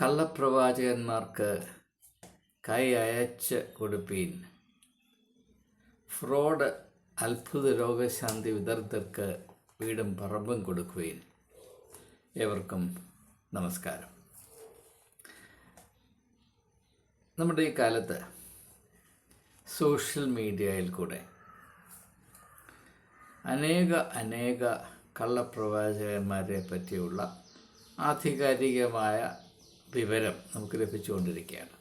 കള്ളപ്രവാചകന്മാർക്ക് കൈ അയച്ച് കൊടുപ്പീൻ. ഫ്രോഡ് അത്ഭുത രോഗശാന്തി വിദഗ്ധർക്ക് വീടും പറമ്പും കൊടുക്കുകയും ഏവർക്കും നമസ്കാരം. നമ്മുടെ ഈ കാലത്ത് സോഷ്യൽ മീഡിയയിൽ കൂടെ അനേക അനേക കള്ളപ്രവാചകന്മാരെ പറ്റിയുള്ള ആധികാരികമായ വിവരം നമുക്ക് ലഭിച്ചുകൊണ്ടിരിക്കുകയാണ്.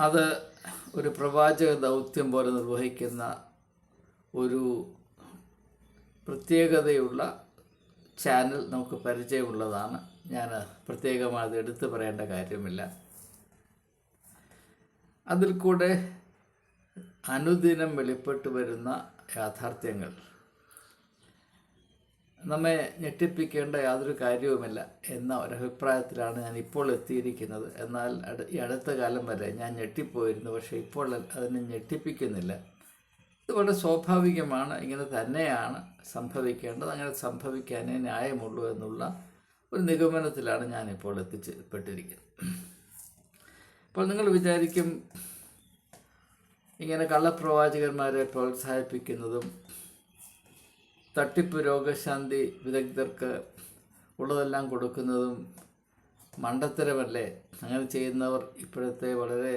അത് ഒരു പ്രവാചക ദൗത്യം പോലെ നിർവഹിക്കുന്ന ഒരു പ്രത്യേകതയുള്ള ചാനൽ നമുക്ക് പരിചയമുള്ളതാണ്. ഞാൻ പ്രത്യേകമായി അത് എടുത്തു പറയേണ്ട കാര്യമില്ല. അതിൽ കൂടെ അനുദിനം വെളിപ്പെട്ടു വരുന്ന യാഥാർത്ഥ്യങ്ങൾ. നമ്മെ ഞെട്ടിപ്പിക്കേണ്ട യാതൊരു കാര്യവുമില്ല എന്ന ഒരഭിപ്രായത്തിലാണ് ഞാൻ ഇപ്പോൾ എത്തിയിരിക്കുന്നത്. എന്നാൽ ഈ അടുത്ത കാലം വരെ ഞാൻ ഞെട്ടിപ്പോയിരുന്നു. പക്ഷേ ഇപ്പോൾ അതിനെ ഞെട്ടിപ്പിക്കുന്നില്ല. ഇത് വളരെ സ്വാഭാവികമാണ് ഇങ്ങനെ തന്നെയാണ് സംഭവിക്കേണ്ടത്. അങ്ങനെ സംഭവിക്കാനേ ന്യായമുള്ളൂ എന്നുള്ള ഒരു നിഗമനത്തിലാണ് ഞാനിപ്പോൾ എത്തിച്ചപ്പെട്ടിരിക്കുന്നത് അപ്പോൾ നിങ്ങൾ വിചാരിക്കും ഇങ്ങനെ കള്ളപ്രവാചകന്മാരെ പ്രോത്സാഹിപ്പിക്കുന്നതും തട്ടിപ്പ് രോഗശാന്തി വിദഗ്ധർക്ക് ഉള്ളതെല്ലാം കൊടുക്കുന്നതും മണ്ടത്തരമല്ലേ? അങ്ങനെ ചെയ്യുന്നവർ ഇപ്പോഴത്തെ വളരെ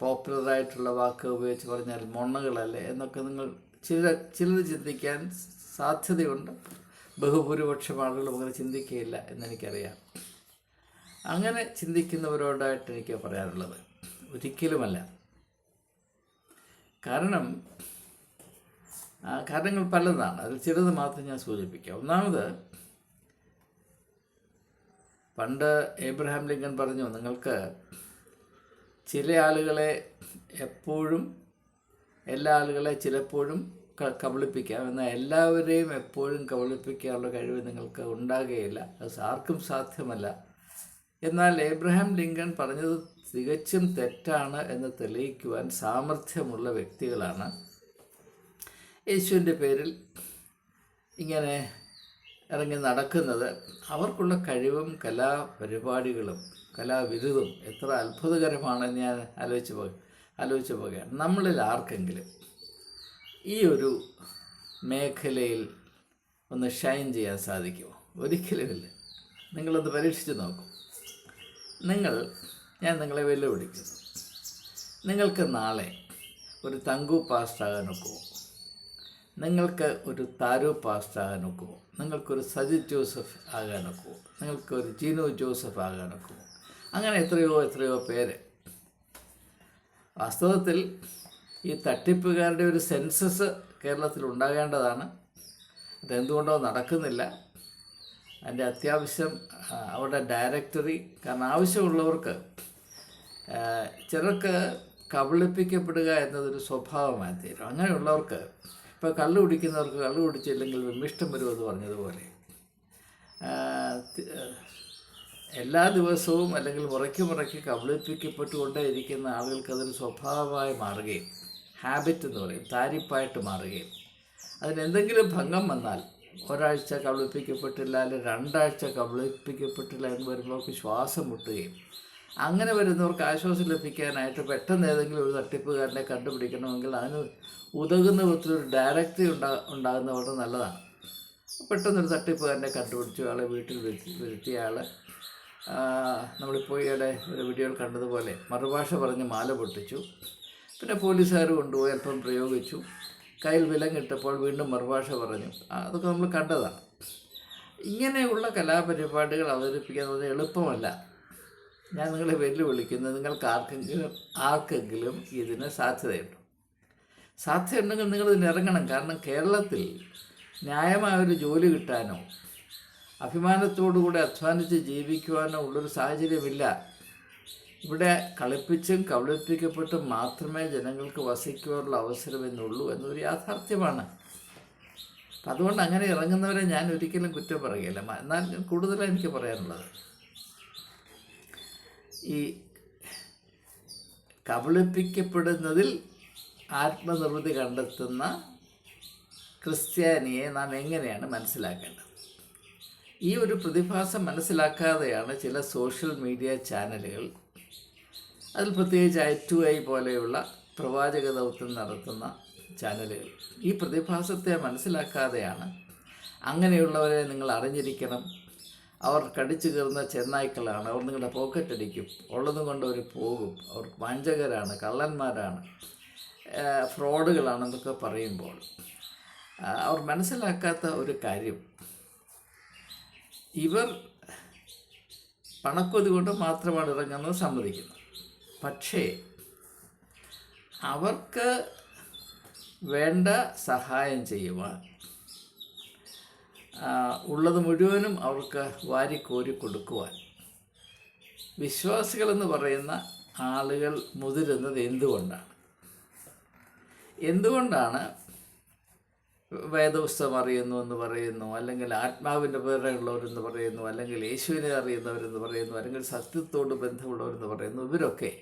പോപ്പുലറായിട്ടുള്ള വാക്ക് ഉപയോഗിച്ച് പറഞ്ഞാൽ മൊണ്ണകളല്ലേ? എന്നൊക്കെ നിങ്ങൾ ചില ചിലർ ചിന്തിക്കാൻ സാധ്യതയുണ്ട്. ബഹുഭൂരിപക്ഷം ആളുകളും അങ്ങനെ ചിന്തിക്കുകയില്ല എന്നെനിക്കറിയാം. അങ്ങനെ ചിന്തിക്കുന്നവരോടായിട്ട് എനിക്ക് പറയാനുള്ളത് ഒരിക്കലുമല്ല. കാരണം കാരണങ്ങൾ പലതാണ്. അതിൽ ചിലത് മാത്രം ഞാൻ സൂചിപ്പിക്കാം. ഒന്നാമത് പണ്ട് ഏബ്രഹാം ലിങ്കൻ പറഞ്ഞു നിങ്ങൾക്ക് ചില ആളുകളെ എപ്പോഴും എല്ലാ ആളുകളെ ചിലപ്പോഴും കബളിപ്പിക്കാം. എന്നാൽ എല്ലാവരെയും എപ്പോഴും കബളിപ്പിക്കാനുള്ള കഴിവ് നിങ്ങൾക്ക് ഉണ്ടാകുകയില്ല അത് ആർക്കും സാധ്യമല്ല. എന്നാൽ ഏബ്രഹാം ലിങ്കൺ പറഞ്ഞത് തികച്ചും തെറ്റാണ് എന്ന് തെളിയിക്കുവാൻ സാമർഥ്യമുള്ള വ്യക്തികളാണ് യേശുവിന്റെ പേരിൽ ഇങ്ങനെ ഇറങ്ങി നടക്കുന്നത്. അവർക്കുള്ള കഴിവും കലാപരിപാടികളും കലാവിരുതും എത്ര അത്ഭുതകരമാണെന്ന് ഞാൻ ആലോചിച്ച് പോ ആലോചിച്ച് പോകുകയാണ് നമ്മളിൽ ആർക്കെങ്കിലും ഈ ഒരു മേഖലയിൽ ഒന്ന് ഷൈൻ ചെയ്യാൻ സാധിക്കുമോ? ഒരിക്കലുമില്ല. നിങ്ങളൊന്ന് പരീക്ഷിച്ച് നോക്കും. നിങ്ങൾ ഞാൻ നിങ്ങളെ വെല്ലുവിളിക്കുന്നു. നിങ്ങൾക്ക് നാളെ ഒരു തങ്കു പാസ്റ്റാകാൻ ഒക്കുമോ നിങ്ങൾക്ക് ഒരു താരോ പാസ്റ്റ് ആകാൻ ഒക്കുമോ നിങ്ങൾക്കൊരു സജിത് ജോസഫ് ആകാൻ ഒക്കുമോ നിങ്ങൾക്കൊരു ജീനോ ജോസഫ് ആകാൻ ഒക്കുമോ അങ്ങനെ എത്രയോ എത്രയോ പേര്. വാസ്തവത്തിൽ ഈ തട്ടിപ്പുകാരുടെ ഒരു സെൻസസ് കേരളത്തിൽ ഉണ്ടാകേണ്ടതാണ്. അതെന്തുകൊണ്ടോ നടക്കുന്നില്ല. അതിന്റെ അത്യാവശ്യം അവിടെ ഡയറക്ടറി കാരണം ആവശ്യമുള്ളവർക്ക് ചിലർക്ക് കബളിപ്പിക്കപ്പെടുക എന്നതൊരു സ്വഭാവമായി തീരും. അങ്ങനെയുള്ളവർക്ക് ഇപ്പോൾ കള്ളു കുടിക്കുന്നവർക്ക് കള്ളു കുടിച്ചില്ലെങ്കിൽ വിമിഷ്ടം വരുമെന്ന് പറഞ്ഞതുപോലെ. എല്ലാ ദിവസവും അല്ലെങ്കിൽ മുറയ്ക്ക് മുറയ്ക്ക് കബളിപ്പിക്കപ്പെട്ടുകൊണ്ടേ ഇരിക്കുന്ന ആളുകൾക്ക് അതൊരു സ്വഭാവമായി മാറുകയും ഹാബിറ്റ് എന്ന് പറയും താരിപ്പായിട്ട് മാറുകയും. അതിനെന്തെങ്കിലും ഭംഗം വന്നാൽ ഒരാഴ്ച കബളിപ്പിക്കപ്പെട്ടില്ല അല്ലെങ്കിൽ രണ്ടാഴ്ച കബളിപ്പിക്കപ്പെട്ടില്ല എന്ന് വരുമ്പോൾ ശ്വാസം മുട്ടുകയും അങ്ങനെ വരുന്നവർക്ക് ആശ്വാസം ലഭിക്കാനായിട്ട് പെട്ടെന്ന് ഏതെങ്കിലും ഒരു തട്ടിപ്പുകാരനെ കണ്ടുപിടിക്കണമെങ്കിൽ അതിന് ഉതകുന്ന വിധത്തിലൊരു ഡയറക്റ്റ് ഉണ്ടാ ഉണ്ടാകുന്ന വളരെ നല്ലതാണ്. പെട്ടെന്നൊരു തട്ടിപ്പുകാരനെ കണ്ടുപിടിച്ചു ആളെ വീട്ടിൽ വരുത്തി വരുത്തിയ ആൾ നമ്മളിപ്പോൾ ഈയിടെ ഒരു വീഡിയോയിൽ കണ്ടതുപോലെ മറുഭാഷ പറഞ്ഞ് മാല പൊട്ടിച്ചു. പിന്നെ പോലീസുകാർ കൊണ്ടുപോയി അല്പം പ്രയോഗിച്ചു. കയ്യിൽ വിലങ്ങിട്ടപ്പോൾ വീണ്ടും മറുഭാഷ പറഞ്ഞു. അതൊക്കെ നമ്മൾ കണ്ടതാണ്. ഇങ്ങനെയുള്ള കലാപരിപാടികൾ അവതരിപ്പിക്കാൻ എളുപ്പമല്ല. ഞാൻ നിങ്ങളെ വെല്ലുവിളിക്കുന്നത് നിങ്ങൾക്ക് ആർക്കെങ്കിലും ആർക്കെങ്കിലും ഇതിന് സാധ്യതയുണ്ട്. സാധ്യതയുണ്ടെങ്കിൽ നിങ്ങൾ ഇറങ്ങണം. കാരണം കേരളത്തിൽ ന്യായമായൊരു ജോലി കിട്ടാനോ അഭിമാനത്തോടുകൂടി അധ്വാനിച്ച് ജീവിക്കുവാനോ ഉള്ളൊരു സാഹചര്യമില്ല. ഇവിടെ കളിപ്പിച്ചും കബളിപ്പിക്കപ്പെട്ടും മാത്രമേ ജനങ്ങൾക്ക് വസിക്കുവാനുള്ള അവസരം എന്നുള്ളൂ എന്നൊരു യാഥാർത്ഥ്യമാണ്. അപ്പം അതുകൊണ്ട് അങ്ങനെ ഇറങ്ങുന്നവരെ ഞാൻ ഒരിക്കലും കുറ്റം പറയുകയില്ല എന്നാൽ കൂടുതലാണ് എനിക്ക് പറയാനുള്ളത് ഈ കബളിപ്പിക്കപ്പെടുന്നതിൽ ആത്മനിർവൃതി കണ്ടെത്തുന്ന ക്രിസ്ത്യാനിയെ നാം എങ്ങനെയാണ് മനസ്സിലാക്കേണ്ടത്? ഈ ഒരു പ്രതിഭാസം മനസ്സിലാക്കാതെയാണ് ചില സോഷ്യൽ മീഡിയ ചാനലുകൾ അതിൽ പ്രത്യേകിച്ച് ഐ ടു ഐ പോലെയുള്ള പ്രവാചക ദൗത്യം നടത്തുന്ന ചാനലുകൾ. ഈ പ്രതിഭാസത്തെ മനസ്സിലാക്കാതെയാണ് അങ്ങനെയുള്ളവരെ നിങ്ങൾ അറിഞ്ഞിരിക്കണം. അവർ കടിച്ചു കയറുന്ന ചെന്നായ്ക്കളാണ്. അവർ നിങ്ങളുടെ പോക്കറ്റ് അടിക്കും. ഉള്ളതും കൊണ്ട് അവർ പോകും. അവർ വഞ്ചകരാണ് കള്ളന്മാരാണ്. ഫ്രോഡുകളാണെന്നൊക്കെ പറയുമ്പോൾ അവർ മനസ്സിലാക്കാത്ത ഒരു കാര്യം. ഇവർ പണക്കൊതി കൊണ്ട് മാത്രമാണ് ഇറങ്ങുന്നത് സമ്മതിക്കുന്നത് പക്ഷേ അവർക്ക് വേണ്ട സഹായം ചെയ്യുവാൻ ഉള്ളത് മുഴുവനും അവർക്ക് വാരിക്കോരി കൊടുക്കുവാൻ. വിശ്വാസികളെന്ന് പറയുന്ന ആളുകൾ മുതിരുന്നത് എന്തുകൊണ്ടാണ്? എന്തുകൊണ്ടാണ് വേദപുസ്തകം അറിയുന്നു എന്ന് പറയുന്നു അല്ലെങ്കിൽ ആത്മാവിന്റെ പേരുള്ളവരെന്ന് പറയുന്നു അല്ലെങ്കിൽ യേശുവിനെ അറിയുന്നവരെന്ന് പറയുന്നു അല്ലെങ്കിൽ സത്യത്തോട് ബന്ധമുള്ളവരെന്ന് പറയുന്നു ഇവരൊക്കെ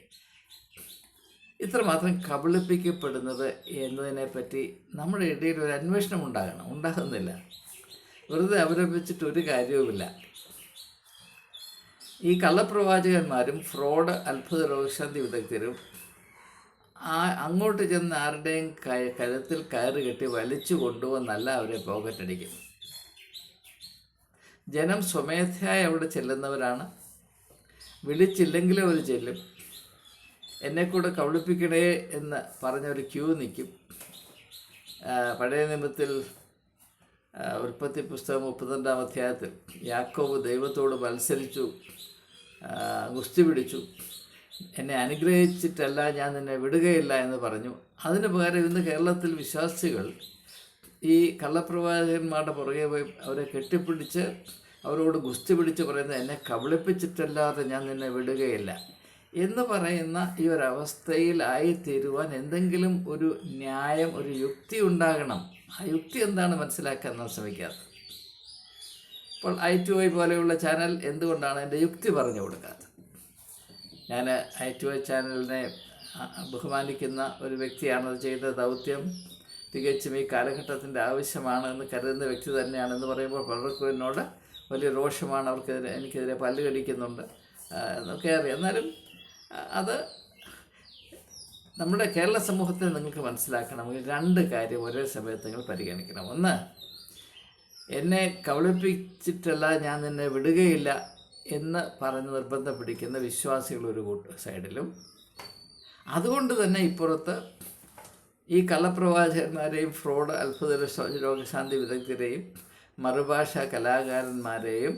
ഇത്രമാത്രം കബളിപ്പിക്കപ്പെടുന്നത് എന്നതിനെപ്പറ്റി നമ്മുടെ ഇടയിൽ ഒരു അന്വേഷണം ഉണ്ടാകണം. ഉണ്ടാകുന്നില്ല. വെറുതെ അവലംബിച്ചിട്ട് ഒരു കാര്യവുമില്ല. ഈ കള്ളപ്രവാചകന്മാരും ഫ്രോഡ് അത്ഭുത രോഗശാന്തി വിദഗ്ധരും ആ അങ്ങോട്ട് ചെന്ന് ആരുടെയും കരത്തിൽ കയറ് കെട്ടി വലിച്ചു കൊണ്ടുവന്നല്ല അവരെ പോക്കറ്റടിക്കുന്നത് ജനം സ്വമേധയായി അവിടെ ചെല്ലുന്നവരാണ്. വിളിച്ചില്ലെങ്കിലും അവർ ചെല്ലും. എന്നെ കൂടെ കബളിപ്പിക്കണേ എന്ന് പറഞ്ഞൊരു ക്യൂ നിൽക്കും. പഴയ നിയമത്തിൽ ഉൽപ്പത്തി പുസ്തകം മുപ്പത്തിരണ്ടാം അധ്യായത്തിൽ യാക്കോവ് ദൈവത്തോട് മത്സരിച്ചു ഗുസ്തി പിടിച്ചു. എന്നെ അനുഗ്രഹിച്ചിട്ടല്ല ഞാൻ നിന്നെ വിടുകയില്ല എന്ന് പറഞ്ഞു. അതിന് പകരം ഇന്ന് കേരളത്തിൽ വിശ്വാസികൾ ഈ കള്ളപ്രവാചകന്മാരുടെ പുറകെ പോയി അവരെ കെട്ടിപ്പിടിച്ച് അവരോട് ഗുസ്തി പിടിച്ച് പറയുന്നത് എന്നെ കബളിപ്പിച്ചിട്ടല്ലാതെ ഞാൻ നിന്നെ വിടുകയില്ല എന്ന് പറയുന്ന ഈ ഒരവസ്ഥയിലായിത്തീരുവാൻ എന്തെങ്കിലും ഒരു ന്യായം ഒരു യുക്തി ഉണ്ടാകണം. ആ യുക്തി എന്താണ് മനസ്സിലാക്കാൻ നാം ശ്രമിക്കാത്തത് അപ്പോൾ ഐ ടു ഐ പോലെയുള്ള ചാനൽ എന്തുകൊണ്ടാണ് എന്റെ യുക്തി പറഞ്ഞു കൊടുക്കാത്തത്? ഞാൻ ഐ ടു ഐ ചാനലിനെ ബഹുമാനിക്കുന്ന ഒരു വ്യക്തിയാണ് അത് ചെയ്ത ദൗത്യം. തികച്ചും ഈ കാലഘട്ടത്തിന്റെ ആവശ്യമാണ് എന്ന് കരുതുന്ന വ്യക്തി തന്നെയാണെന്ന് പറയുമ്പോൾ പലർക്കും എന്നോട് വലിയ രോഷമാണ് അവർക്കെതിരെ എനിക്കെതിരെ പല്ല് കടിക്കുന്നുണ്ട്. എന്നൊക്കെ അറിയാം. എന്നാലും അത് നമ്മുടെ കേരള സമൂഹത്തിൽ നിങ്ങൾക്ക് മനസ്സിലാക്കണമെങ്കിൽ രണ്ട് കാര്യം ഒരേ സമയത്ത് നിങ്ങൾ പരിഗണിക്കണം. ഒന്ന് എന്നെ കബളിപ്പിച്ചിട്ടല്ല ഞാൻ നിന്നെ വിടുകയില്ല എന്ന് പറഞ്ഞ് നിർബന്ധം പിടിക്കുന്ന വിശ്വാസികൾ ഒരു കൂട്ട സൈഡിലും. അതുകൊണ്ട് തന്നെ ഇപ്പുറത്ത് ഈ കള്ളപ്രവാചകന്മാരെയും ഫ്രോഡ് അത്ഭുത രോഗശാന്തി വിദഗ്ധരെയും മറുഭാഷ കലാകാരന്മാരെയും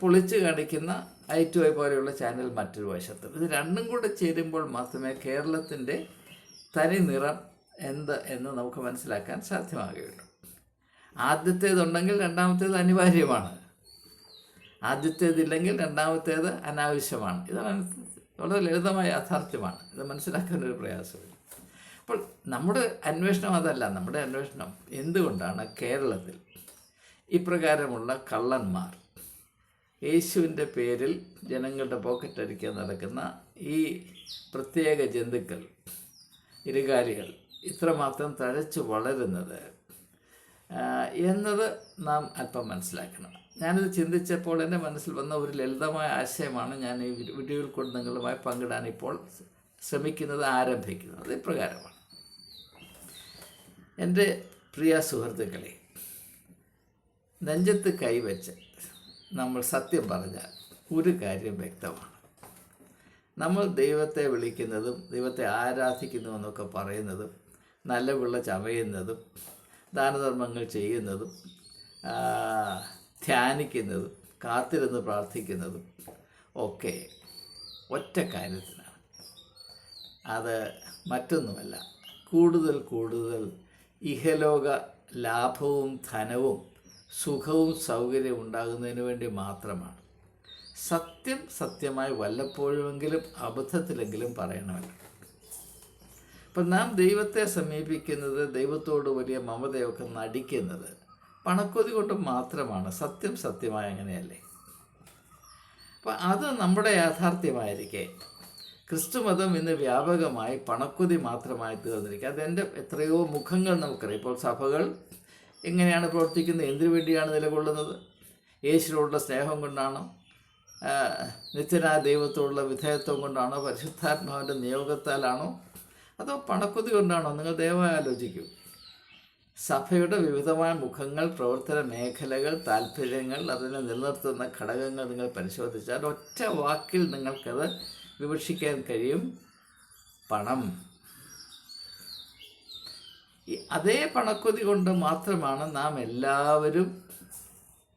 പൊളിച്ച് കാണിക്കുന്ന ഐ ടു ഐ പോലെയുള്ള ചാനൽ മറ്റൊരു വശത്ത്. ഇത് രണ്ടും കൂടെ ചേരുമ്പോൾ മാത്രമേ കേരളത്തിന്റെ തനി നിറം എന്ത് എന്ന് നമുക്ക് മനസ്സിലാക്കാൻ സാധ്യമാകുകയുള്ളൂ. ആദ്യത്തേതുണ്ടെങ്കിൽ രണ്ടാമത്തേത് അനിവാര്യമാണ്. ആദ്യത്തേതില്ലെങ്കിൽ രണ്ടാമത്തേത് അനാവശ്യമാണ്. ഇതാണ് വളരെ ലളിതമായ യാഥാർത്ഥ്യമാണ്. ഇത് മനസ്സിലാക്കാൻ ഒരു പ്രയാസമില്ല. അപ്പോൾ നമ്മുടെ അന്വേഷണം അതല്ല. നമ്മുടെ അന്വേഷണം എന്തുകൊണ്ടാണ് കേരളത്തിൽ ഇപ്രകാരമുള്ള കള്ളന്മാർ യേശുവിന്റെ പേരിൽ ജനങ്ങളുടെ പോക്കറ്റ് അടിക്കാൻ നടക്കുന്ന ഈ പ്രത്യേക ജന്തുക്കൾ ഇരുകാലികൾ ഇത്രമാത്രം തഴച്ചു വളരുന്നത് എന്നത് നാം അല്പം മനസ്സിലാക്കണം. ഞാനിത് ചിന്തിച്ചപ്പോൾ എന്റെ മനസ്സിൽ വന്ന ഒരു ലളിതമായ ആശയമാണ് ഞാൻ ഈ വീഡിയോയിൽ കൊണ്ട് നിങ്ങളുമായി പങ്കിടാൻ ഇപ്പോൾ ശ്രമിക്കുന്നത് ആരംഭിക്കുന്നത്. ഇപ്രകാരമാണ്. എന്റെ പ്രിയ സുഹൃത്തുക്കളെ നെഞ്ചത്ത് കൈവച്ച് നമ്മൾ സത്യം പറഞ്ഞാൽ ഒരു കാര്യം വ്യക്തമാണ്. നമ്മൾ ദൈവത്തെ വിളിക്കുന്നതും ദൈവത്തെ ആരാധിക്കുന്നുവെന്നൊക്കെ പറയുന്നതും നല്ല പിള്ള ചമയുന്നതും ദാനധർമ്മങ്ങൾ ചെയ്യുന്നതും ധ്യാനിക്കുന്നതും കാത്തിരുന്ന് പ്രാർത്ഥിക്കുന്നതും ഒക്കെ ഒറ്റ കാര്യത്തിനാണ്. അത് മറ്റൊന്നുമല്ല കൂടുതൽ കൂടുതൽ ഇഹലോക ലാഭവും ധനവും സുഖവും സൗകര്യവും ഉണ്ടാകുന്നതിന് വേണ്ടി മാത്രമാണ്. സത്യം സത്യമായി വല്ലപ്പോഴുമെങ്കിലും അബദ്ധത്തിലെങ്കിലും പറയണമല്ല. അപ്പം നാം ദൈവത്തെ സമീപിക്കുന്നത് ദൈവത്തോട് വലിയ മമതയൊക്കെ നടിക്കുന്നത് പണക്കൊതി കൊണ്ട് മാത്രമാണ്. സത്യം സത്യമായി അങ്ങനെയല്ലേ? അപ്പം അത് നമ്മുടെ യാഥാർത്ഥ്യമായിരിക്കെ. ക്രിസ്തു മതം ഇന്ന് വ്യാപകമായി പണക്കൊതി മാത്രമായി തീർന്നിരിക്കുക അതെന്റെ എത്രയോ മുഖങ്ങൾ നമുക്കറിയാം. ഇപ്പോൾ സഭകൾ എങ്ങനെയാണ് പ്രവർത്തിക്കുന്നത്? എന്തിനു വേണ്ടിയാണ് നിലകൊള്ളുന്നത്? യേശുവിനോടുള്ള സ്നേഹം കൊണ്ടാണോ? നിത്യനായ ദൈവത്തോടുള്ള വിധേയത്വം കൊണ്ടാണോ? പരിശുദ്ധാത്മാവിന്റെ നിയോഗത്താലാണോ? അതോ പണക്കൊതി കൊണ്ടാണോ? നിങ്ങൾ ദയവായി ആലോചിക്കൂ. സഭയുടെ വിവിധമായ മുഖങ്ങൾ പ്രവർത്തന മേഖലകൾ താല്പര്യങ്ങൾ അതിനെ നിലനിർത്തുന്ന ഘടകങ്ങൾ നിങ്ങൾ പരിശോധിച്ചാൽ ഒറ്റ വാക്കിൽ നിങ്ങൾക്കത് വിവക്ഷിക്കാൻ കഴിയും. പണം. അതേ പണക്കൊതി കൊണ്ട് മാത്രമാണ് നാം എല്ലാവരും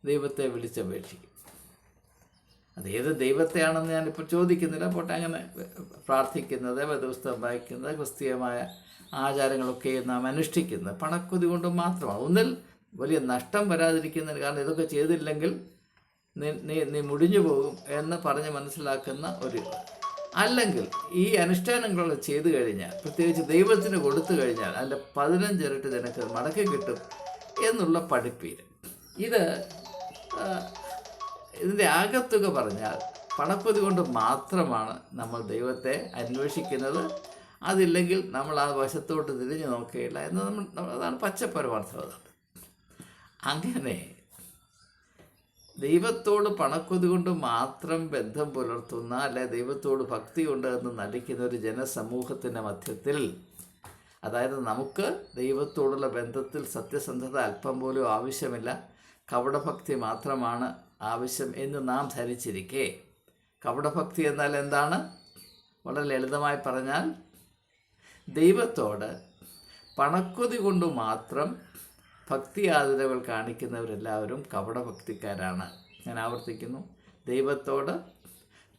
ദൈവത്തെ വിളിച്ചപേക്ഷിക്കും. അതേത് ദൈവത്തെയാണെന്ന് ഞാനിപ്പോൾ ചോദിക്കുന്നില്ല. പോട്ടെ അങ്ങനെ പ്രാർത്ഥിക്കുന്നത് വേദപുസ്തകം വായിക്കുന്നത് ക്രിസ്തീയമായ ആചാരങ്ങളൊക്കെ നാം അനുഷ്ഠിക്കുന്നത് പണക്കൊതി കൊണ്ട് മാത്രമാണ്. ഒന്നിൽ വലിയ നഷ്ടം വരാതിരിക്കുന്നതിന് കാരണം ഇതൊക്കെ ചെയ്തില്ലെങ്കിൽ നീ നീ മുടിഞ്ഞു പോകും എന്ന് പറഞ്ഞ് മനസ്സിലാക്കുന്ന ഒരു അല്ലെങ്കിൽ ഈ അനുഷ്ഠാനങ്ങൾ ചെയ്തു കഴിഞ്ഞാൽ പ്രത്യേകിച്ച് ദൈവത്തിന് കൊടുത്തു കഴിഞ്ഞാൽ അതിന്റെ പതിനഞ്ചിരട്ടി നിനക്ക് മടക്കി കിട്ടും എന്നുള്ള പഠിപ്പീര്. ഇത് ഇതിന്റെ ആകത്തുക പറഞ്ഞാൽ പണപ്പതി കൊണ്ട് മാത്രമാണ് നമ്മൾ ദൈവത്തെ അന്വേഷിക്കുന്നത്. അതില്ലെങ്കിൽ നമ്മൾ ആ വശത്തോട്ട് തിരിഞ്ഞു നോക്കുകയില്ല എന്ന് നമ്മൾ അതാണ് പച്ചപ്പരമാർത്ഥം. അങ്ങനെ ദൈവത്തോട് പണക്കൊതി കൊണ്ട് മാത്രം ബന്ധം പുലർത്തുന്ന അല്ലെ ദൈവത്തോട് ഭക്തി ഉണ്ട് എന്ന് നടിക്കുന്ന ഒരു ജനസമൂഹത്തിന്റെ മധ്യത്തിൽ അതായത് നമുക്ക് ദൈവത്തോടുള്ള ബന്ധത്തിൽ സത്യസന്ധത അല്പം പോലും ആവശ്യമില്ല. കപടഭക്തി മാത്രമാണ് ആവശ്യം എന്ന് നാം ധരിച്ചിരിക്കെ. കപടഭക്തി എന്നാൽ എന്താണ്? വളരെ ലളിതമായി പറഞ്ഞാൽ ദൈവത്തോട് പണക്കൊതി കൊണ്ട് മാത്രം ഭക്തി ആതുരകൾ കാണിക്കുന്നവരെല്ലാവരും കപടഭക്തിക്കാരാണ്. ഞാൻ ആവർത്തിക്കുന്നു. ദൈവത്തോട്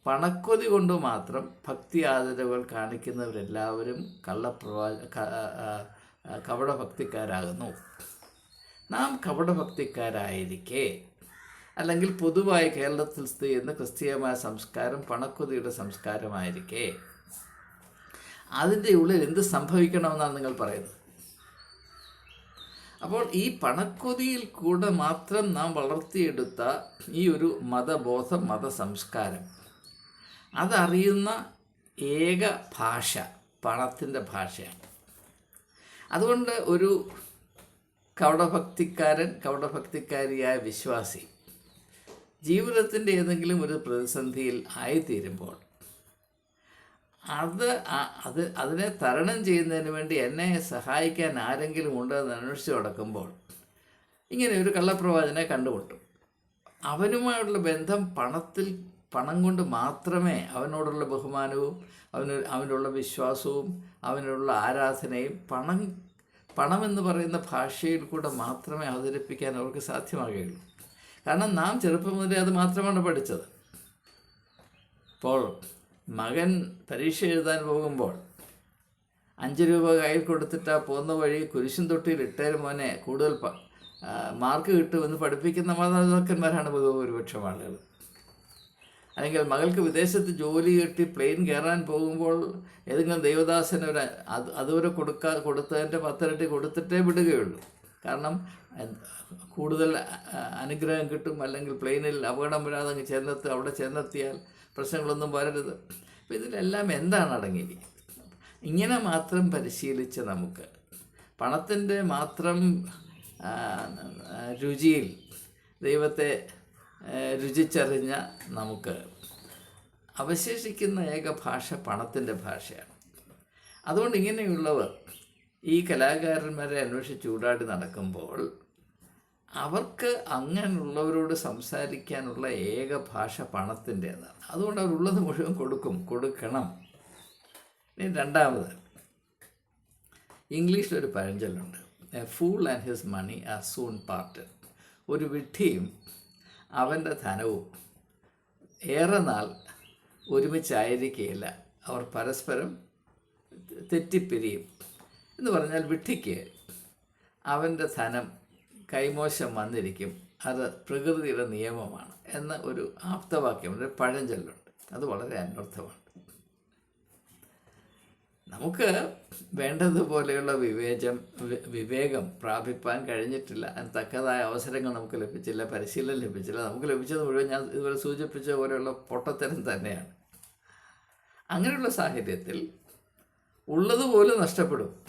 പണക്കൊതി കൊണ്ട് മാത്രം ഭക്തി ആതുരകൾ കാണിക്കുന്നവരെല്ലാവരും കള്ളപ്രവാ കപടഭക്തിക്കാരാകുന്നു. നാം കപടഭക്തിക്കാരായിരിക്കെ. അല്ലെങ്കിൽ പൊതുവായി കേരളത്തിൽ സ്ഥിതി ചെയ്യുന്ന ക്രിസ്തീയമായ സംസ്കാരം പണക്കൊതിയുടെ സംസ്കാരമായിരിക്കെ. അതിന്റെ ഉള്ളിൽ എന്ത് സംഭവിക്കണമെന്നാണ് നിങ്ങൾ പറയുന്നത്? അപ്പോൾ ഈ പണക്കൊതിയിൽ കൂടെ മാത്രം നാം വളർത്തിയെടുത്ത ഈ ഒരു മതബോധം മതസംസ്കാരം. അതറിയുന്ന ഏക ഭാഷ പണത്തിന്റെ ഭാഷയാണ്. അതുകൊണ്ട് ഒരു കവടഭക്തിക്കാരൻ കവടഭക്തിക്കാരിയായ വിശ്വാസി ജീവിതത്തിന്റെ ഏതെങ്കിലും ഒരു പ്രതിസന്ധിയിൽ ആയിത്തീരുമ്പോൾ അത് അത് അതിനെ തരണം ചെയ്യുന്നതിന് വേണ്ടി എന്നെ സഹായിക്കാൻ ആരെങ്കിലും ഉണ്ടെന്ന് അന്വേഷിച്ച് നടക്കുമ്പോൾ ഇങ്ങനെ ഒരു കള്ളപ്രവാചനെ കണ്ടുമുട്ടും. അവനുമായുള്ള ബന്ധം പണത്തിൽ പണം കൊണ്ട് മാത്രമേ അവനോടുള്ള ബഹുമാനവും അവന് അവനുള്ള വിശ്വാസവും അവനുള്ള ആരാധനയും പണം പണമെന്ന് പറയുന്ന ഭാഷയിൽ കൂടെ മാത്രമേ അവതരിപ്പിക്കാൻ അവർക്ക് സാധ്യമാകുകയുള്ളൂ. കാരണം നാം ചെറുപ്പം മുതലേ അത് മാത്രമാണ് പഠിച്ചത്. ഇപ്പോൾ മകൻ പരീക്ഷ എഴുതാൻ പോകുമ്പോൾ അഞ്ച് രൂപ കയ്യിൽ കൊടുത്തിട്ടാ പോകുന്ന വഴി കുരിശും തൊട്ടിയിൽ ഇട്ടേര് മോനെ കൂടുതൽ മാർക്ക് കിട്ടുമെന്ന് പഠിപ്പിക്കുന്ന മാതാപിതാക്കന്മാരാണ് ബഹുഭൂരിപക്ഷം ആളുകൾ. അല്ലെങ്കിൽ മകൾക്ക് വിദേശത്ത് ജോലി കിട്ടി പ്ലെയിൻ കയറാൻ പോകുമ്പോൾ ഏതെങ്കിലും ദൈവദാസന് ഒരു അത് അതുവരെ കൊടുക്കാ കൊടുത്തതിന്റെ പത്തിരട്ടി കൊടുത്തിട്ടേ വിടുകയുള്ളൂ. കാരണം കൂടുതൽ അനുഗ്രഹം കിട്ടും അല്ലെങ്കിൽ പ്ലെയിനിൽ അപകടം വരാതെ അങ്ങ് ചെന്നെത്തി അവിടെ ചെന്നെത്തിയാൽ പ്രശ്നങ്ങളൊന്നും വരരുത്. അപ്പോൾ ഇതിലെല്ലാം എന്താണ് അടങ്ങിയിരിക്കുന്നത് ഇങ്ങനെ മാത്രം പരിശീലിച്ച നമുക്ക് പണത്തിന്റെ മാത്രം രുചിയിൽ ദൈവത്തെ രുചിച്ചറിഞ്ഞ നമുക്ക് അവശേഷിക്കുന്ന ഏക ഭാഷ പണത്തിന്റെ ഭാഷയാണ്. അതുകൊണ്ട് ഇങ്ങനെയുള്ളവർ ഈ കലാകാരന്മാരെ അന്വേഷിച്ച് ചൂടാടി നടക്കുമ്പോൾ അവർക്ക് അങ്ങനെയുള്ളവരോട് സംസാരിക്കാനുള്ള ഏക ഭാഷ പണത്തിന്റേതാണ്. അതുകൊണ്ട് അവരുള്ളത് മുഴുവൻ കൊടുക്കും. കൊടുക്കണം. ഇനി രണ്ടാമത്. ഇംഗ്ലീഷിലൊരു പഴഞ്ചൊല്ലുണ്ട്. Fool and his money are soon part ഒരു വിഡ്ഢിയും അവന്റെ ധനവും ഏറെ നാൾ ഒരുമിച്ചായിരിക്കുകയില്ല. അവർ പരസ്പരം തെറ്റിപ്പിരിയും. എന്ന് പറഞ്ഞാൽ വിഡ്ഢിക്ക് അവന്റെ ധനം കൈമോശം വന്നിരിക്കും. അത് പ്രകൃതിയുടെ നിയമമാണ് എന്ന ഒരു ആപ്തവാക്യം ഒരു പഴഞ്ചൊല്ലുണ്ട്. അത് വളരെ അനർത്ഥമാണ്. നമുക്ക് വേണ്ടതുപോലെയുള്ള വിവേചം വിവേകം പ്രാപിപ്പാൻ കഴിഞ്ഞിട്ടില്ല. അതിന് തക്കതായ അവസരങ്ങൾ നമുക്ക് ലഭിച്ചില്ല പരിശീലനം ലഭിച്ചില്ല. നമുക്ക് ലഭിച്ചത് മുഴുവൻ ഞാൻ ഇതുവരെ സൂചിപ്പിച്ച പോലെയുള്ള പൊട്ടത്തരം തന്നെയാണ്. അങ്ങനെയുള്ള സാഹചര്യത്തിൽ ഉള്ളതുപോലെ നഷ്ടപ്പെടും.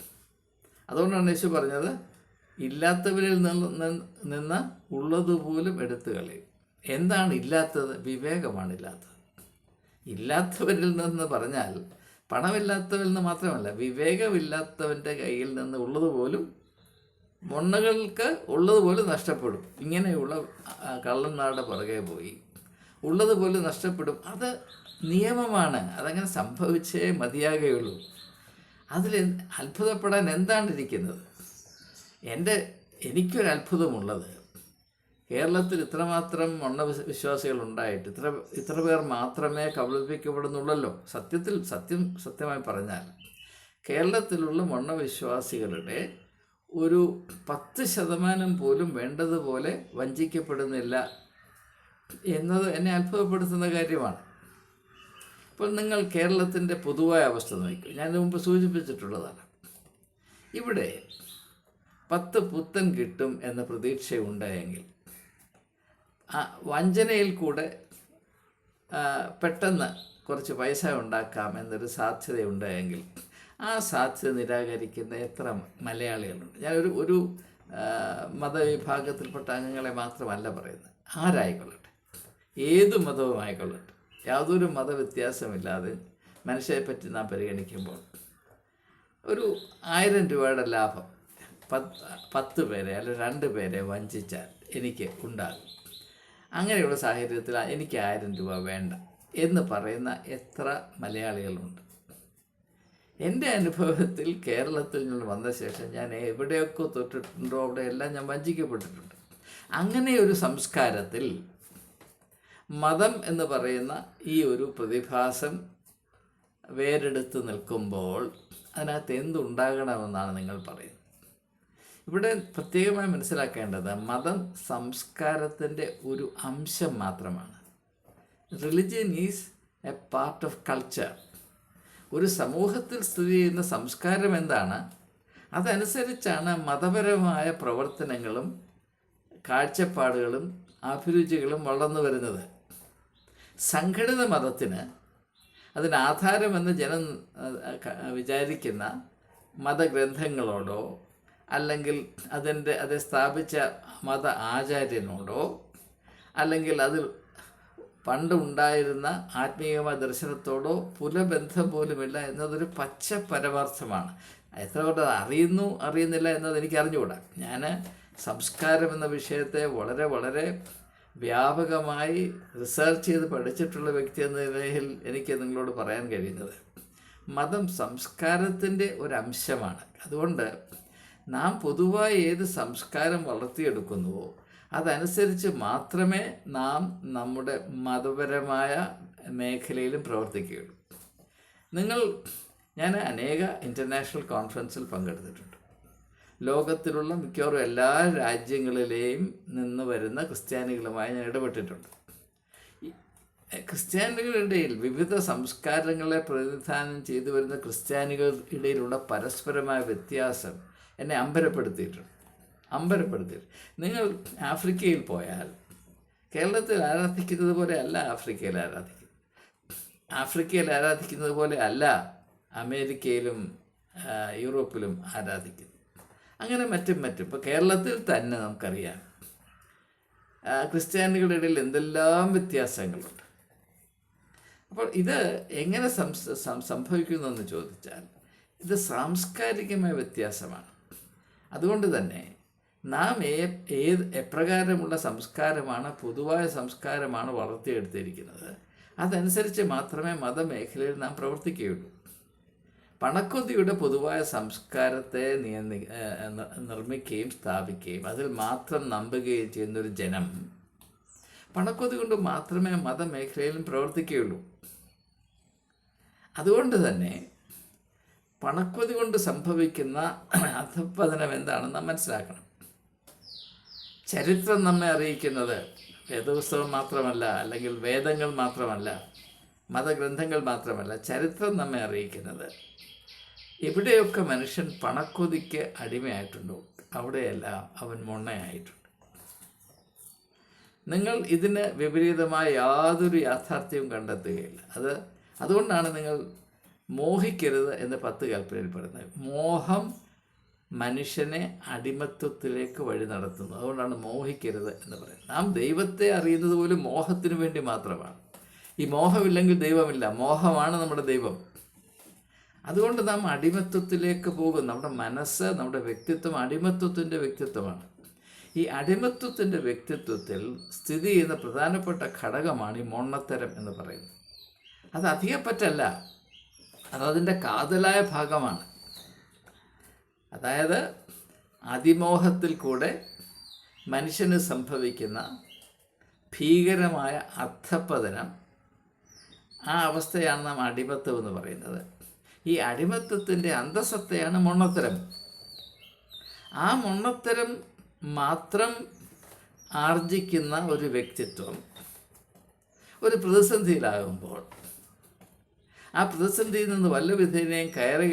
അതുകൊണ്ടാണ് യേശു പറഞ്ഞത് ഇല്ലാത്തവരിൽ നിന്ന് നിന്ന് ഉള്ളതുപോലും എടുത്തു കളയും. എന്താണ് ഇല്ലാത്തത്? വിവേകമാണ് ഇല്ലാത്തത്. ഇല്ലാത്തവരിൽ നിന്ന് പറഞ്ഞാൽ പണമില്ലാത്തവരിൽ നിന്ന് മാത്രമല്ല വിവേകമില്ലാത്തവന്റെ കയ്യിൽ നിന്ന് ഉള്ളതുപോലും മൊണ്ണകൾക്ക് ഉള്ളതുപോലും നഷ്ടപ്പെടും. ഇങ്ങനെയുള്ള കള്ളന്മാരുടെ പുറകെ പോയി ഉള്ളതുപോലെ നഷ്ടപ്പെടും. അത് നിയമമാണ്. അതങ്ങനെ സംഭവിച്ചേ മതിയാകുകയുള്ളൂ അതിൽ അത്ഭുതപ്പെടാൻ എന്താണ് ഇരിക്കുന്നത്? എന്റെ എനിക്കൊരു അത്ഭുതമുള്ളത് കേരളത്തിൽ ഇത്രമാത്രം മണ്ണ വിശ്വാസികൾ ഉണ്ടായിട്ട് ഇത്ര ഇത്ര പേർ മാത്രമേ കബളിപ്പിക്കപ്പെടുന്നുള്ളല്ലോ. സത്യത്തിൽ സത്യം സത്യമായി പറഞ്ഞാൽ കേരളത്തിലുള്ള മണ്ണവിശ്വാസികളുടെ ഒരു പത്ത് ശതമാനം പോലും വേണ്ടതുപോലെ വഞ്ചിക്കപ്പെടുന്നില്ല എന്നത് എന്നെ അത്ഭുതപ്പെടുത്തുന്ന കാര്യമാണ്. ഇപ്പോൾ നിങ്ങൾ കേരളത്തിന്റെ പൊതുവായ അവസ്ഥ നോക്കി ഞാൻ മുമ്പ് സൂചിപ്പിച്ചിട്ടുള്ളതാണ്. ഇവിടെ പത്ത് പുത്തൻ കിട്ടും എന്ന പ്രതീക്ഷയുണ്ടായെങ്കിൽ. വഞ്ചനയിൽ കൂടെ പെട്ടെന്ന് കുറച്ച് പൈസ ഉണ്ടാക്കാം എന്നൊരു സാധ്യതയുണ്ടായെങ്കിൽ ആ സാധ്യത നിരാകരിക്കുന്ന എത്ര മലയാളികളുണ്ട്. ഞാനൊരു ഒരു മതവിഭാഗത്തിൽപ്പെട്ട അംഗങ്ങളെ മാത്രമല്ല പറയുന്നത്. ആരായിക്കൊള്ളട്ടെ? ഏത് മതവും ആയിക്കൊള്ളട്ടെ? യാതൊരു മതവ്യത്യാസമില്ലാതെ മനുഷ്യരെ പറ്റി നാം പരിഗണിക്കുമ്പോൾ ഒരു ആയിരം രൂപയുടെ ലാഭം പത്ത് പത്ത് പേരെ അല്ല രണ്ട് പേരെ വഞ്ചിച്ചാൽ എനിക്ക് ഉണ്ടാകും. അങ്ങനെയുള്ള സാഹചര്യത്തിൽ എനിക്ക് ആയിരം രൂപ വേണ്ട എന്ന് പറയുന്ന എത്ര മലയാളികളുണ്ട്. എന്റെ അനുഭവത്തിൽ കേരളത്തിൽ നിന്ന് വന്ന ശേഷം ഞാൻ എവിടെയൊക്കെ തൊട്ടിട്ടുണ്ടോ അവിടെയെല്ലാം ഞാൻ വഞ്ചിക്കപ്പെട്ടിട്ടുണ്ട്. അങ്ങനെ ഒരു സംസ്കാരത്തിൽ മതം എന്ന് പറയുന്ന ഈ ഒരു പ്രതിഭാസം വേരെടുത്ത് നിൽക്കുമ്പോൾ അതിനകത്ത് എന്തുണ്ടാകണമെന്നാണ് നിങ്ങൾ പറയുന്നത്? ഇവിടെ പ്രത്യേകമായി മനസ്സിലാക്കേണ്ടത് മതം സംസ്കാരത്തിന്റെ ഒരു അംശം മാത്രമാണ്. Religion is a part of culture ഒരു സമൂഹത്തിൽ സ്ഥിതി ചെയ്യുന്ന സംസ്കാരം എന്താണ്? അതനുസരിച്ചാണ് മതപരമായ പ്രവർത്തനങ്ങളും കാഴ്ചപ്പാടുകളും അഭിരുചികളും വളർന്നു വരുന്നത്. സംഘടിത മതത്തിന് അതിനാധാരമെന്ന് ജനം വിചാരിക്കുന്ന മതഗ്രന്ഥങ്ങളോടോ അല്ലെങ്കിൽ അതിന്റെ അത് സ്ഥാപിച്ച മത ആചാര്യനോടോ അല്ലെങ്കിൽ അതിൽ പണ്ടുണ്ടായിരുന്ന ആത്മീയമായ ദർശനത്തോടോ പുലബന്ധം പോലുമില്ല എന്നതൊരു പച്ച പരമാർത്ഥമാണ്. എത്ര കൊണ്ട് അറിയുന്നു അറിയുന്നില്ല എന്നത് എനിക്ക് അറിഞ്ഞുകൂടാ ഞാൻ സംസ്കാരം എന്ന വിഷയത്തെ വളരെ വളരെ വ്യാപകമായി റിസർച്ച് ചെയ്ത് പഠിച്ചിട്ടുള്ള വ്യക്തി എന്ന നിലയിൽ എനിക്ക് നിങ്ങളോട് പറയാൻ കഴിയുന്നത്. മതം സംസ്കാരത്തിന്റെ ഒരു അംശമാണ്. അതുകൊണ്ട് നാം പൊതുവായി ഏത് സംസ്കാരം വളർത്തിയെടുക്കുന്നുവോ അതനുസരിച്ച് മാത്രമേ നാം നമ്മുടെ മതപരമായ മേഖലയിലും പ്രവർത്തിക്കുകയുള്ളൂ. നിങ്ങൾ ഞാൻ അനേക ഇന്റർനാഷണൽ കോൺഫറൻസിൽ പങ്കെടുത്തിട്ടുണ്ട്. ലോകത്തിലുള്ള മിക്കവാറും എല്ലാ രാജ്യങ്ങളിലെയും നിന്ന് വരുന്ന ക്രിസ്ത്യാനികളുമായി ഞാൻ ഇടപെട്ടിട്ടുണ്ട്. ക്രിസ്ത്യാനികളുടെ വിവിധ സംസ്കാരങ്ങളെ പ്രതിനിധാനം ചെയ്തു വരുന്ന ക്രിസ്ത്യാനികൾ ഇടയിലുള്ള പരസ്പരമായ വ്യത്യാസം എന്നെ അമ്പരപ്പെടുത്തിയിട്ടുണ്ട്. അമ്പരപ്പെടുത്തിയിട്ടുണ്ട്. നിങ്ങൾ ആഫ്രിക്കയിൽ പോയാൽ കേരളത്തിൽ ആരാധിക്കുന്നത് പോലെ അല്ല ആഫ്രിക്കയിൽ ആരാധിക്കുന്നത്. ആഫ്രിക്കയിൽ ആരാധിക്കുന്നത് പോലെ അല്ല അമേരിക്കയിലും യൂറോപ്പിലും ആരാധിക്കുന്നു അങ്ങനെ മറ്റും മറ്റും. ഇപ്പോൾ കേരളത്തിൽ തന്നെ നമുക്കറിയാം ക്രിസ്ത്യാനികളുടെ ഇടയിൽ എന്തെല്ലാം വ്യത്യാസങ്ങളുണ്ട്. അപ്പോൾ ഇത് എങ്ങനെ സംഭവിക്കുന്നു എന്ന് ചോദിച്ചാൽ ഇത് സാംസ്കാരികമായ വ്യത്യാസമാണ്. അതുകൊണ്ട് തന്നെ നാം ഏ ഏത് എപ്രകാരമുള്ള സംസ്കാരമാണ് പൊതുവായ സംസ്കാരമാണ് വളർത്തിയെടുത്തിരിക്കുന്നത് അതനുസരിച്ച് മാത്രമേ മതമേഖലയിൽ നാം പ്രവർത്തിക്കുകയുള്ളൂ. പണക്കൊതിയുടെ പൊതുവായ സംസ്കാരത്തെ നിർമ്മിക്കുകയും സ്ഥാപിക്കുകയും അതിൽ മാത്രം നമ്പുകയും ചെയ്യുന്നൊരു ജനം. പണക്കൊതി കൊണ്ട് മാത്രമേ മതമേഖലയിലും പ്രവർത്തിക്കുകയുള്ളൂ. അതുകൊണ്ട് തന്നെ പണക്കൊതി കൊണ്ട് സംഭവിക്കുന്ന അധപ്പതനം എന്താണെന്ന് മനസ്സിലാക്കണം. ചരിത്രം നമ്മെ അറിയിക്കുന്നത് വേദപുസ്തകം മാത്രമല്ല അല്ലെങ്കിൽ വേദങ്ങൾ മാത്രമല്ല മതഗ്രന്ഥങ്ങൾ മാത്രമല്ല ചരിത്രം നമ്മെ അറിയിക്കുന്നത്. എവിടെയൊക്കെ മനുഷ്യൻ പണക്കൊതിക്ക് അടിമയായിട്ടുണ്ടോ അവിടെയെല്ലാം അവൻ മൊണ്ണയായിട്ടുണ്ട്. നിങ്ങൾ ഇതിന് വിപരീതമായ യാതൊരു യാഥാർത്ഥ്യവും കണ്ടെത്തുകയില്ല. അത് അതുകൊണ്ടാണ് നിങ്ങൾ മോഹിക്കരുത് എന്ന് പത്ത് കൽപ്പനയിൽ പറയുന്നത്. മോഹം മനുഷ്യനെ അടിമത്വത്തിലേക്ക് വഴി നടത്തുന്നു. അതുകൊണ്ടാണ് മോഹിക്കരുത് എന്ന് പറയുന്നത്. നാം ദൈവത്തെ അറിയുന്നത് പോലും മോഹത്തിന് വേണ്ടി മാത്രമാണ്. ഈ മോഹമില്ലെങ്കിൽ ദൈവമില്ല. മോഹമാണ് നമ്മുടെ ദൈവം. അതുകൊണ്ട് നാം അടിമത്വത്തിലേക്ക് പോകും നമ്മുടെ മനസ്സ് നമ്മുടെ വ്യക്തിത്വം അടിമത്വത്തിന്റെ വ്യക്തിത്വമാണ്. ഈ അടിമത്വത്തിന്റെ വ്യക്തിത്വത്തിൽ സ്ഥിതി ചെയ്യുന്ന പ്രധാനപ്പെട്ട ഘടകമാണ് ഈ മൊണ്ണത്തരം എന്ന് പറയുന്നത്. അത് അധികപ്പറ്റല്ല. അതതിന്റെ കാതലായ ഭാഗമാണ്. അതായത് അതിമോഹത്തിൽ കൂടെ മനുഷ്യന് സംഭവിക്കുന്ന ഭീകരമായ അർത്ഥപ്പതനം ആ അവസ്ഥയാണ് നാം അടിമത്വം എന്ന് പറയുന്നത്. ഈ അടിമത്വത്തിന്റെ അന്തസത്തയാണ് മൊണ്ണത്തരം. ആ മൊണ്ണത്തരം മാത്രം ആർജിക്കുന്ന ഒരു വ്യക്തിത്വം ഒരു പ്രതിസന്ധിയിലാകുമ്പോൾ ആ പ്രതിസന്ധിയിൽ നിന്ന് വല്ല വിധേനയും കയറി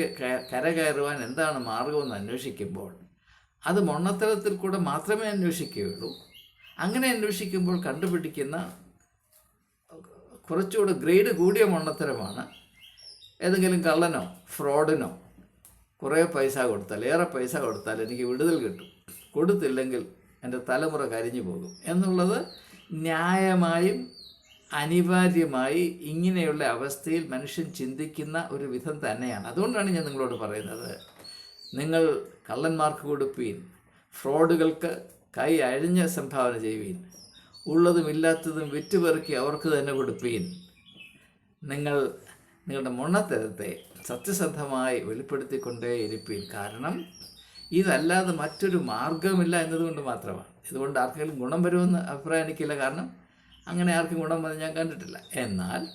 കരകയറുവാൻ എന്താണ് മാർഗമെന്ന് അന്വേഷിക്കുമ്പോൾ അത് മൊണ്ണത്തരത്തിൽ കൂടെ മാത്രമേ അന്വേഷിക്കുകയുള്ളൂ. അങ്ങനെ അന്വേഷിക്കുമ്പോൾ കണ്ടുപിടിക്കുന്ന കുറച്ചുകൂടെ ഗ്രേഡ് കൂടിയ മൊണ്ണത്തരമാണ്. ഏതെങ്കിലും കള്ളനോ ഫ്രോഡിനോ കുറേ പൈസ കൊടുത്താൽ ഏറെ പൈസ കൊടുത്താൽ എനിക്ക് വിടുതൽ കിട്ടും. കൊടുത്തില്ലെങ്കിൽ എന്റെ തലമുറ കരിഞ്ഞു പോകും. എന്നുള്ളത് ന്യായമായും അനിവാര്യമായി ഇങ്ങനെയുള്ള അവസ്ഥയിൽ മനുഷ്യൻ ചിന്തിക്കുന്ന ഒരു വിധം തന്നെയാണ്. അതുകൊണ്ടാണ് ഞാൻ നിങ്ങളോട് പറയുന്നത്. നിങ്ങൾ കള്ളന്മാർക്ക് കൊടുപ്പീൻ ഫ്രോഡുകൾക്ക് കൈ അഴിഞ്ഞ് സംഭാവന ചെയ്യുവീൻ ഉള്ളതും ഇല്ലാത്തതും വിറ്റുപെറുക്കി അവർക്ക് തന്നെ കൊടുപ്പീൻ. നിങ്ങൾ നിങ്ങളുടെ മുണ്ണത്തരത്തെ സത്യസന്ധമായി വെളിപ്പെടുത്തിക്കൊണ്ടേ ഇരിപ്പീൻ. കാരണം ഇതല്ലാതെ മറ്റൊരു മാർഗമില്ല എന്നതുകൊണ്ട് മാത്രമാണ്. ഇതുകൊണ്ട് ആർക്കെങ്കിലും ഗുണം വരുമെന്ന് അഭിപ്രായം എനിക്കില്ല. കാരണം അങ്ങനെ ആർക്കും ഗുണം വന്ന് ഞാൻ കണ്ടിട്ടില്ല. എന്നാൽ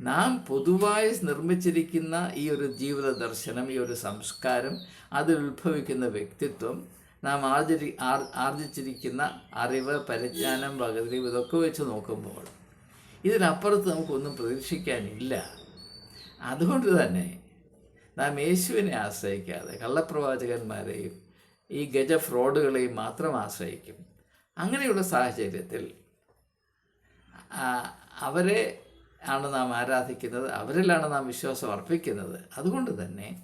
നാം പൊതുവായി നിർമ്മിച്ചിരിക്കുന്ന ഈ ഒരു ജീവിത ദർശനം ഈ ഒരു സംസ്കാരം അതിൽ ഉത്ഭവിക്കുന്ന വ്യക്തിത്വം നാം ആർജരി ആർ ആർജിച്ചിരിക്കുന്ന അറിവ് പരിജ്ഞാനം പകുതി ഇതൊക്കെ വെച്ച് നോക്കുമ്പോൾ ഇതിനപ്പുറത്ത് നമുക്കൊന്നും പ്രതീക്ഷിക്കാനില്ല. അതുകൊണ്ട് തന്നെ നാം യേശുവിനെ ആശ്രയിക്കാതെ കള്ളപ്രവാചകന്മാരെയും ഈ ഗജ ഫ്രോഡുകളെയും മാത്രം ആശ്രയിക്കും. അങ്ങനെയുള്ള സാഹചര്യത്തിൽ അവരെ ആണ് നാം ആരാധിക്കുന്നത് അവരിലാണ് നാം വിശ്വാസം അർപ്പിക്കുന്നത്. അതുകൊണ്ട് തന്നെ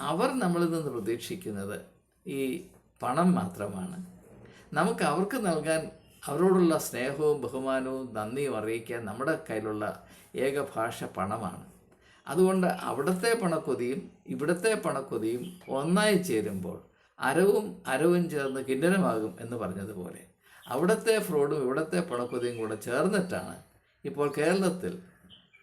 അവർ നമ്മളിൽ നിന്ന് പ്രതീക്ഷിക്കുന്നത് ഈ പണം മാത്രമാണ്. നമുക്ക് അവർക്ക് നൽകാൻ അവരോടുള്ള സ്നേഹവും ബഹുമാനവും നന്ദിയും അറിയിക്കാൻ നമ്മുടെ കയ്യിലുള്ള ഏക ഭാഷ പണമാണ്. അതുകൊണ്ട് അവിടുത്തെ പണക്കൊതിയും ഇവിടുത്തെ പണക്കൊതിയും ഒന്നായി ചേരുമ്പോൾ അരവും അരവും ചേർന്ന് കിന്നരമാകും എന്ന് പറഞ്ഞതുപോലെ അവിടുത്തെ ഫ്രോഡും ഇവിടുത്തെ പണപ്പൊതിയും കൂടെ ചേർന്നിട്ടാണ് ഇപ്പോൾ കേരളത്തിൽ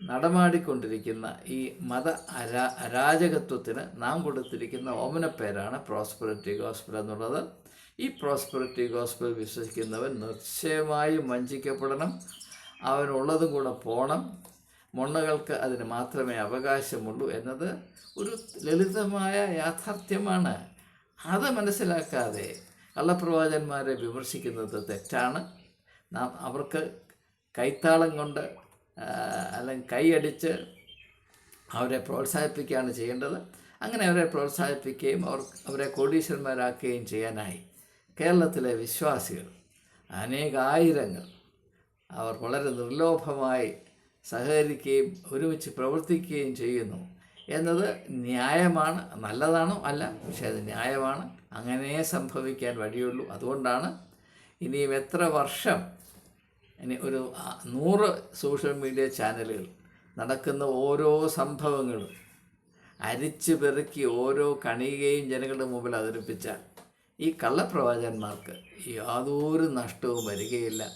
നടമാടിക്കൊണ്ടിരിക്കുന്ന ഈ മത അരാ അരാജകത്വത്തിന് നാം കൊടുത്തിരിക്കുന്ന പേരാണ് പ്രോസ്പെറിറ്റി ഗോസ്പൽ എന്നുള്ളത്. ഈ പ്രോസ്പെറിറ്റി ഗോസ്പൽ വിശ്വസിക്കുന്നവൻ നിശ്ചയമായും വഞ്ചിക്കപ്പെടണം. അവനുള്ളതും കൂടെ പോകണം മൊണ്ണകൾക്ക് അതിന് മാത്രമേ അവകാശമുള്ളൂ എന്നത് ഒരു ലളിതമായ യാഥാർത്ഥ്യമാണ്. അത് മനസ്സിലാക്കാതെ കള്ളപ്രവാചന്മാരെ വിമർശിക്കുന്നത് തെറ്റാണ്. നാം അവർക്ക് കൈത്താളം കൊണ്ട് അല്ലെങ്കിൽ കൈയടിച്ച് അവരെ പ്രോത്സാഹിപ്പിക്കുകയാണ് ചെയ്യേണ്ടത്. അങ്ങനെ അവരെ പ്രോത്സാഹിപ്പിക്കുകയും അവർ അവരെ കോടീശ്വരന്മാരാക്കുകയും ചെയ്യാനായി. കേരളത്തിലെ വിശ്വാസികൾ അനേകായിരങ്ങൾ അവർ വളരെ നിർലോഭമായി സഹകരിക്കുകയും ഒരുമിച്ച് പ്രവർത്തിക്കുകയും ചെയ്യുന്നു. എന്നത് ന്യായമാണ്. നല്ലതാണോ? അല്ല. പക്ഷേ അത് ന്യായമാണ്. അങ്ങനെ സംഭവിക്കാൻ വഴിയുള്ളൂ. അതുകൊണ്ടാണ് ഇനിയും എത്ര വർഷം ഇനി ഒരു നൂറ് സോഷ്യൽ മീഡിയ ചാനലുകൾ നടക്കുന്ന ഓരോ സംഭവങ്ങളും അരിച്ചു പെറുക്കി ഓരോ കണികയും ജനങ്ങളുടെ മുമ്പിൽ അവതരിപ്പിച്ചാൽ ഈ കള്ളപ്രവാചകന്മാർക്ക് യാതൊരു നഷ്ടവും വരികയില്ല.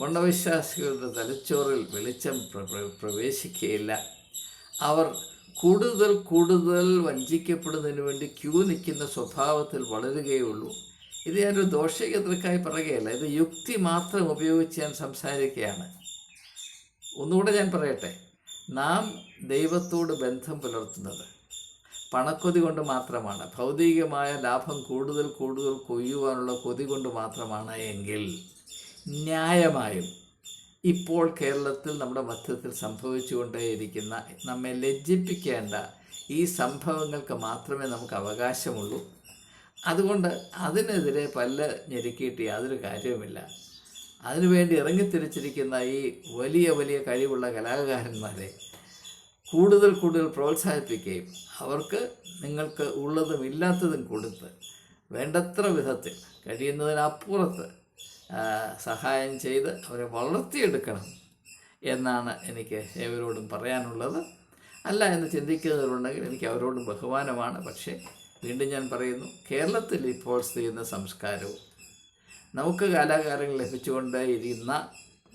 മണ്ണവിശ്വാസികളുടെ തലച്ചോറിൽ വെളിച്ചം പ്ര- പ്ര- പ്രവേശിക്കുകയില്ല. അവർ കൂടുതൽ കൂടുതൽ വഞ്ചിക്കപ്പെടുന്നതിന് വേണ്ടി ക്യൂ നിൽക്കുന്ന സ്വഭാവത്തിൽ വളരുകയുള്ളൂ. ഇത് ഞാനൊരു ദോഷകേന്ദ്രക്കായി പറയുകയല്ല. ഇത് യുക്തി മാത്രം ഉപയോഗിച്ച് ഞാൻ സംസാരിക്കുകയാണ്. ഒന്നുകൂടെ ഞാൻ പറയട്ടെ. നാം ദൈവത്തോട് ബന്ധം പുലർത്തുന്നത് പണക്കൊതി കൊണ്ട് മാത്രമാണ്. ഭൗതികമായ ലാഭം കൂടുതൽ കൂടുതൽ കൊയ്യുവാനുള്ള കൊതി കൊണ്ട് മാത്രമാണ് എങ്കിൽ ന്യായമായും ഇപ്പോൾ കേരളത്തിൽ നമ്മുടെ മധ്യത്തിൽ സംഭവിച്ചുകൊണ്ടേയിരിക്കുന്ന നമ്മെ ലജ്ജിപ്പിക്കേണ്ട ഈ സംഭവങ്ങൾക്ക് മാത്രമേ നമുക്ക് അവകാശമുള്ളൂ. അതുകൊണ്ട് അതിനെതിരെ പല്ല് ഞെരുക്കിയിട്ട് യാതൊരു കാര്യവുമില്ല. അതിനുവേണ്ടി ഇറങ്ങിത്തിരിച്ചിരിക്കുന്ന ഈ വലിയ വലിയ കഴിവുള്ള കലാകാരന്മാരെ കൂടുതൽ കൂടുതൽ പ്രോത്സാഹിപ്പിക്കുകയും അവർക്ക് നിങ്ങൾക്ക് ഉള്ളതും ഇല്ലാത്തതും കൊടുത്ത് വേണ്ടത്ര വിധത്തിൽ കഴിയുന്നതിനപ്പുറത്ത് സഹായം ചെയ്ത് അവരെ വളർത്തിയെടുക്കണം എന്നാണ് എനിക്ക് ഏവരോടും പറയാനുള്ളത്. അല്ല എന്ന് ചിന്തിക്കുന്നവരുണ്ടെങ്കിൽ എനിക്ക് അവരോടും ബഹുമാനമാണ്. പക്ഷേ വീണ്ടും ഞാൻ പറയുന്നു കേരളത്തിൽ ഇപ്പോൾ ചെയ്യുന്ന സംസ്കാരവും നമുക്ക് കാലാകാലങ്ങൾ ലഭിച്ചുകൊണ്ടേയിരുന്ന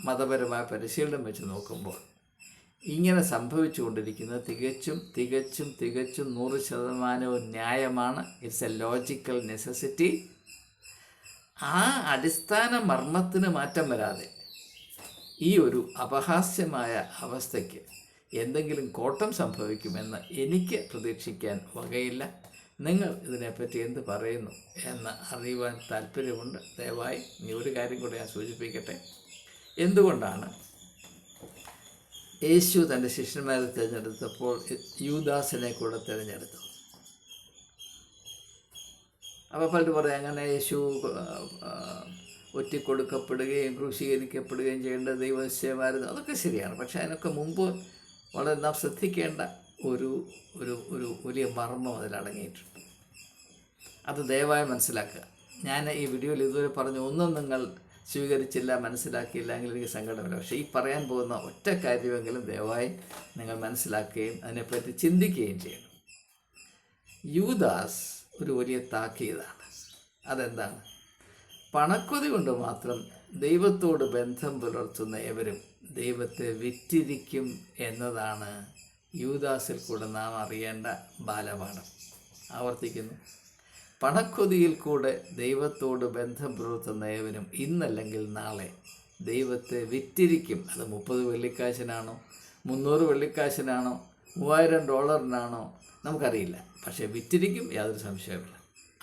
മതപരമായ പരിശീലനം വെച്ച് നോക്കുമ്പോൾ ഇങ്ങനെ സംഭവിച്ചുകൊണ്ടിരിക്കുന്നത് തികച്ചും തികച്ചും തികച്ചും നൂറ് ശതമാനവും ന്യായമാണ്. ഇറ്റ്സ് എ ലോജിക്കൽ നെസസിറ്റി ആ അടിസ്ഥാന മർമ്മത്തിന് മാറ്റം വരാതെ. ഈ ഒരു അപഹാസ്യമായ അവസ്ഥയ്ക്ക് എന്തെങ്കിലും കോട്ടം സംഭവിക്കുമെന്ന് എനിക്ക് പ്രതീക്ഷിക്കാൻ വകയില്ല. നിങ്ങൾ ഇതിനെപ്പറ്റി എന്ത് പറയുന്നു എന്ന് അറിയുവാൻ താല്പര്യമുണ്ട് ദയവായി ഇനി ഒരു കാര്യം കൂടെ ഞാൻ സൂചിപ്പിക്കട്ടെ. എന്തുകൊണ്ടാണ് യേശു തന്റെ ശിഷ്യന്മാരെ തിരഞ്ഞെടുത്തപ്പോൾ യൂദാസിനെ കൂടെ തിരഞ്ഞെടുത്തു അപ്പോൾ പലരും പറയാം അങ്ങനെ യേശു ഒറ്റിക്കൊടുക്കപ്പെടുകയും ക്രൂശീകരിക്കപ്പെടുകയും ചെയ്യേണ്ട ദൈവനിശ്ചയമായിരുന്നു അതൊക്കെ ശരിയാണ്. പക്ഷേ അതിനൊക്കെ മുമ്പ് വളരെ നാം ശ്രദ്ധിക്കേണ്ട ഒരു ഒരു ഒരു വലിയ മർമ്മം അതിലടങ്ങിയിട്ടുണ്ട് അത് ദയവായി മനസ്സിലാക്കുക. ഞാൻ ഈ വീഡിയോയിൽ ഇതുവരെ പറഞ്ഞു ഒന്നും നിങ്ങൾ സ്വീകരിച്ചില്ല മനസ്സിലാക്കിയില്ല എങ്കിൽ എനിക്ക് സങ്കടമില്ല. പക്ഷേ ഈ പറയാൻ പോകുന്ന ഒറ്റ കാര്യമെങ്കിലും ദയവായി നിങ്ങൾ മനസ്സിലാക്കുകയും അതിനെപ്പറ്റി ചിന്തിക്കുകയും ചെയ്യണം. യൂദാസ് ഒരു വലിയ താക്കീതാണ്. അതെന്താണ്? പണക്കൊതി കൊണ്ട് മാത്രം ദൈവത്തോട് ബന്ധം പുലർത്തുന്ന ഏവരും ദൈവത്തെ വിറ്റിരിക്കും എന്നതാണ് യൂദാസിൽ കൂടെ നാം അറിയേണ്ട ബാലപാഠം. ആവർത്തിക്കുന്നു. പണക്കൊതിയിൽ കൂടെ ദൈവത്തോട് ബന്ധം പുലർത്തുന്ന ഏവരും ഇന്നല്ലെങ്കിൽ നാളെ ദൈവത്തെ വിറ്റിരിക്കും. അത് മുപ്പത് വെള്ളിക്കാശിനാണോ? മുന്നൂറ് വെള്ളിക്കാശിനാണോ? മൂവായിരം ഡോളറിനാണോ? നമുക്കറിയില്ല. പക്ഷേ വിറ്റിരിക്കും യാതൊരു സംശയമില്ല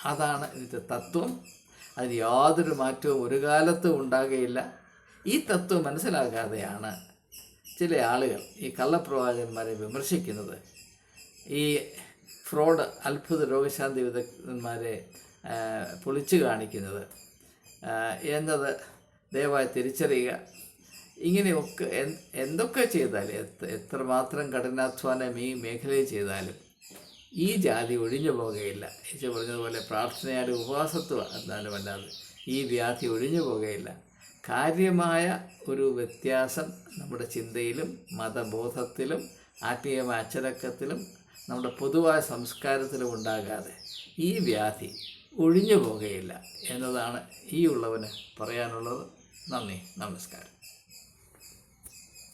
അതാണ് ഇതിന്റെ തത്വം. അതിന് യാതൊരു മാറ്റവും ഒരു കാലത്തും ഉണ്ടാകുകയില്ല. ഈ തത്വം മനസ്സിലാകാതെയാണ് ചില ആളുകൾ ഈ കള്ളപ്രവാചകന്മാരെ വിമർശിക്കുന്നത്. ഈ ഫ്രോഡ് അത്ഭുത രോഗശാന്തി വിദഗ്ധന്മാരെ പൊളിച്ചു കാണിക്കുന്നത്. എന്നത് ദയവായി തിരിച്ചറിയുക. ഇങ്ങനെയൊക്കെ എന്തൊക്കെ ചെയ്താലും എത്ര എത്രമാത്രം കഠിനാധ്വാനം ഈ മേഖലയിൽ ചെയ്താലും ഈ ജാതി ഒഴിഞ്ഞു പോകുകയില്ല ഈശോ പറഞ്ഞതുപോലെ പ്രാർത്ഥനയാലും ഉപവാസത്വം എന്നാലും അല്ലാതെ ഈ വ്യാധി ഒഴിഞ്ഞു പോകുകയില്ല കാര്യമായ ഒരു വ്യത്യാസം നമ്മുടെ ചിന്തയിലും മതബോധത്തിലും ആത്മീയമായ അച്ചടക്കത്തിലും നമ്മുടെ പൊതുവായ സംസ്കാരത്തിലും ഉണ്ടാകാതെ ഈ വ്യാധി ഒഴിഞ്ഞു പോകുകയില്ല എന്നതാണ് ഈ ഉള്ളവന് പറയാനുള്ളത്. നന്ദി. നമസ്കാരം.